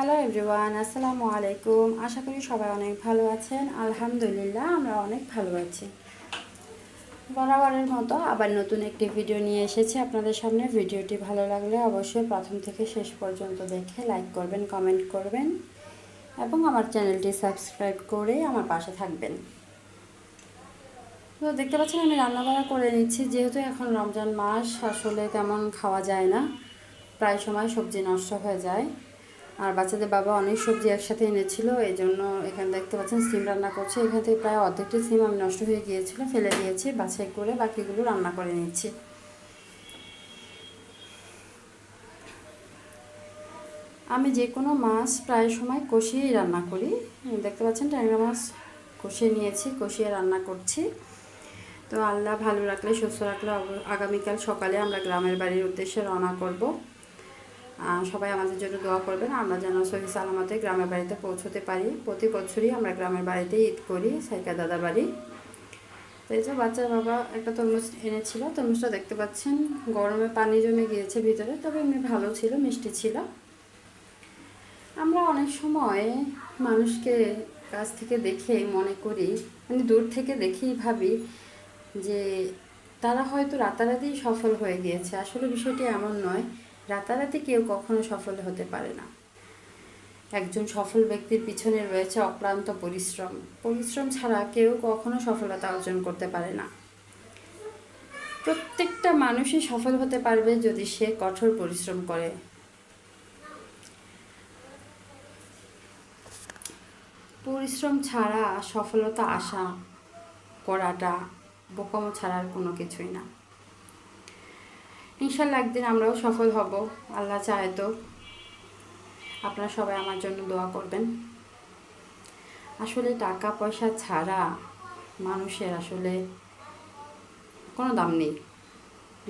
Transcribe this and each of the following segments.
Hello everyone আসসালামু আলাইকুম আশা করি সবাই অনেক ভালো আছেন। আলহামদুলিল্লাহ, আমরা অনেক ভালো আছি। বরাবরের মতো আবার নতুন একটি ভিডিও নিয়ে এসেছি আপনাদের সামনে। ভিডিওটি ভালো লাগলে অবশ্যই প্রথম থেকে শেষ পর্যন্ত দেখে লাইক করবেন কমেন্ট করবেন এবং আমার চ্যানেলটি সাবস্ক্রাইব করে আমার পাশে থাকবেন। তো দেখতে পাচ্ছেন, আমি রান্নাবাড়া করে নিচ্ছি। যেহেতু এখন রমজান মাস, আসলে তেমন খাওয়া যায় না। প্রায় সময় সবজি নষ্ট হয়ে যায়। আর বাচ্চাদের বাবা অনেক সবজি একসাথে এনেছিল, এই জন্য এখানে দেখতে পাচ্ছেন সিম রান্না করছে। এখান থেকে প্রায় অর্ধেকটি সিম আমি নষ্ট হয়ে গিয়েছিল, ফেলে দিয়েছি, বাছাই করে বাকিগুলো রান্না করে নিচ্ছি। আমি যে কোনো মাছ প্রায় সময় কষিয়েই রান্না করি। দেখতে পাচ্ছেন ট্যাংরা মাছ কষিয়ে নিয়েছি, কষিয়ে রান্না করছি। তো আল্লাহ ভালো রাখলে, সুস্থ রাখলে আগামীকাল সকালে আমরা গ্রামের বাড়ির উদ্দেশ্যে রওনা করব। সবাই আমাদের জন্য দোয়া করবেন, আমরা যেন সহি সালামতে গ্রামের বাড়িতে পৌঁছতে পারি। প্রতি বছরই আমরা গ্রামের বাড়িতে ঈদ করি, সাইকা দাদার বাড়ি। তো এই যে বাচ্চার বাবা, একটা তরমুজ এনেছিল, তরমুজটা দেখতে পাচ্ছেন, গরমে পানি জমে গিয়েছে ভিতরে, তবে এমনি ভালো ছিল, মিষ্টি ছিল। আমরা অনেক সময় মানুষকে কাছ থেকে দেখে মনে করি মানে দূর থেকে দেখেই ভাবি যে তারা হয়তো রাতারাতি সফল হয়ে গিয়েছে। আসলে বিষয়টি এমন নয় রাতারাতি কেউ কখনো সফল হতে পারে না। একজন সফল ব্যক্তির পিছনে রয়েছে অক্লান্ত পরিশ্রম। পরিশ্রম ছাড়া কেউ কখনো সফলতা অর্জন করতে পারে না। প্রত্যেকটা মানুষই সফল হতে পারবে যদি সে কঠোর পরিশ্রম করে। পরিশ্রম ছাড়া সফলতা আশা করাটা বোকামো ছাড়ার কোনো কিছুই না। ইনশাল্লাহ একদিন আমরাও সফল হব, আল্লাহ চায় তো। আপনারা সবাই আমার জন্য দোয়া করবেন। আসলে টাকা পয়সা ছাড়া মানুষের আসলে কোনো দাম নেই।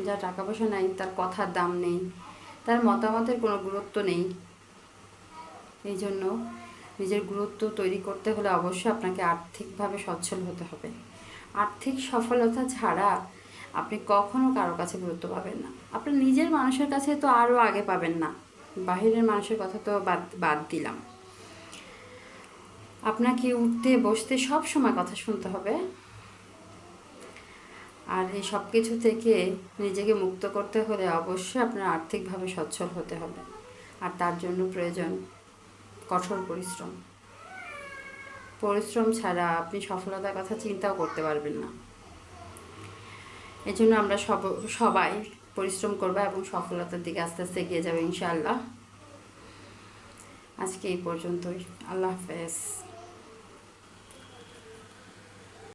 যা টাকা পয়সা নাই, তার কথার দাম নেই, তার মতামতের কোনো গুরুত্ব নেই। এই জন্য নিজের গুরুত্ব তৈরি করতে হলে অবশ্যই আপনাকে আর্থিকভাবে সচ্ছল হতে হবে। আর্থিক সফলতা ছাড়া আপনি কখনো কারও কাছে গুরুত্ব পাবেন না। আপনার নিজের মানুষের কাছে তো আরও আগে পাবেন না। বাহিরের মানুষের কথা তো বাদ বাদ দিলাম। আপনাকে উঠতে, বসতে সব সময় কথা শুনতে হবে। আর এই সব কিছু থেকে নিজেকে মুক্ত করতে হলে অবশ্যই আপনার আর্থিকভাবে সচ্ছল হতে হবে। আর তার জন্য প্রয়োজন কঠোর পরিশ্রম। পরিশ্রম ছাড়া আপনি সফলতার কথা চিন্তাও করতে পারবেন না। এই জন্য আমরা সব, সবাই পরিশ্রম করব এবং সফলতার দিকে আস্তে আস্তে এগিয়ে যাবে, ইনশাআল্লাহ। আজকে এই পর্যন্তই। আল্লাহ হাফেজ।